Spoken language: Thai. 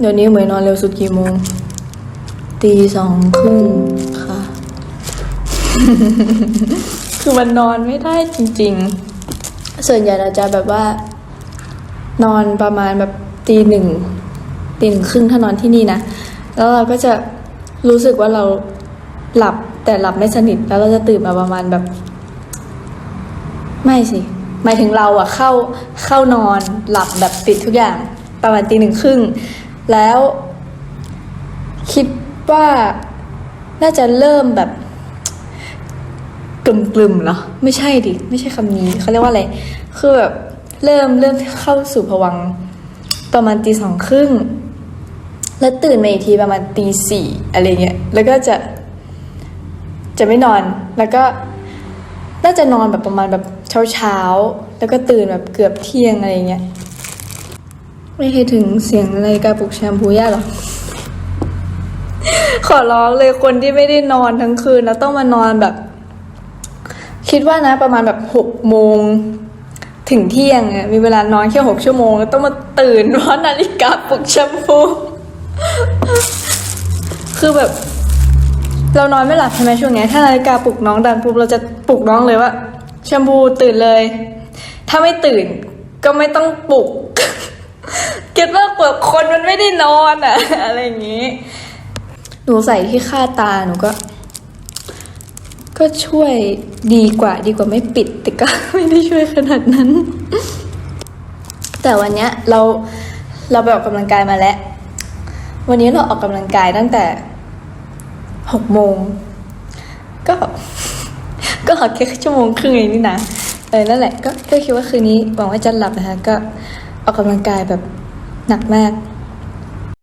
เดี๋ยวนี้เหมยนอนเร็วสุดกี่โมง ตีสองครึ่งค่ะ คือมันนอนไม่ได้จริง ๆ ส่วนใหญ่เราจะแบบว่า นอนประมาณแบบตีหนึ่งตีหนึ่งครึ่งถ้านอนที่นี่นะ แล้วเราก็จะรู้สึกว่าเราหลับแต่หลับไม่สนิท แล้วเราจะตื่นมาประมาณแบบ ไม่สิหมายถึงเราอะเข้าเข้านอนหลับแบบปิดทุกอย่างประมาณตีหนึ่งครึ่ง แล้ว คิดว่าน่าจะเริ่มแบบกลุ่มๆเหรอไม่ใช่ดิ ไม่ใช่คำนี้เขาเรียกว่าอะไร คือแบบเริ่มเริ่มเข้าสู่ภวังประมาณตีสองครึ่ง แล้วตื่นมาอีกทีประมาณตีสี่อะไรเงี้ย แล้วก็จะจะไม่นอน แล้วก็น่าจะนอนแบบประมาณแบบเช้าเช้า แล้วก็ตื่นแบบเกือบเที่ยงอะไรเงี้ย ไม่เคยถึงเสียงนาฬิกาปลุกแชมพูย่าหรอ ขอร้องเลยคนที่ไม่ได้นอนทั้งคืน แล้วต้องมานอนแบบ คิดว่านะ ประมาณแบบหกโมงถึงเที่ยงมีเวลานอนแค่หกชั่วโมง แล้วต้องมาตื่นเพราะนาฬิกาปลุกแชมพู คือแบบ เรานอนไม่หลับใช่ไหมช่วงนี้ถ้านาฬิกาปลุกน้องดังปุ๊บเราจะปลุกน้องเลยว่าแชมพูตื่นเลย ถ้าไม่ตื่นก็ไม่ต้องปลุก เก็ตว่ากว่าคนมันไม่ได้นอนอะอะไรอย่างงี้ หนูใส่ที่คาตาหนูก็ ก็ช่วยดีกว่าดีกว่าไม่ปิด แต่ก็ไม่ได้ช่วยขนาดนั้น แต่วันเนี้ยเราเราไปออกกำลังกายมาแล้ว วันนี้เราออกกำลังกายตั้งแต่หกโมงก็ ก็หอแค่ชั่วโมงครึ่งเองนี่นะเออนั่นแหละก็ก็คิดว่าคืนนี้หวังว่าจะหลับนะคะก็ออกกำลังกายแบบ หนักมาก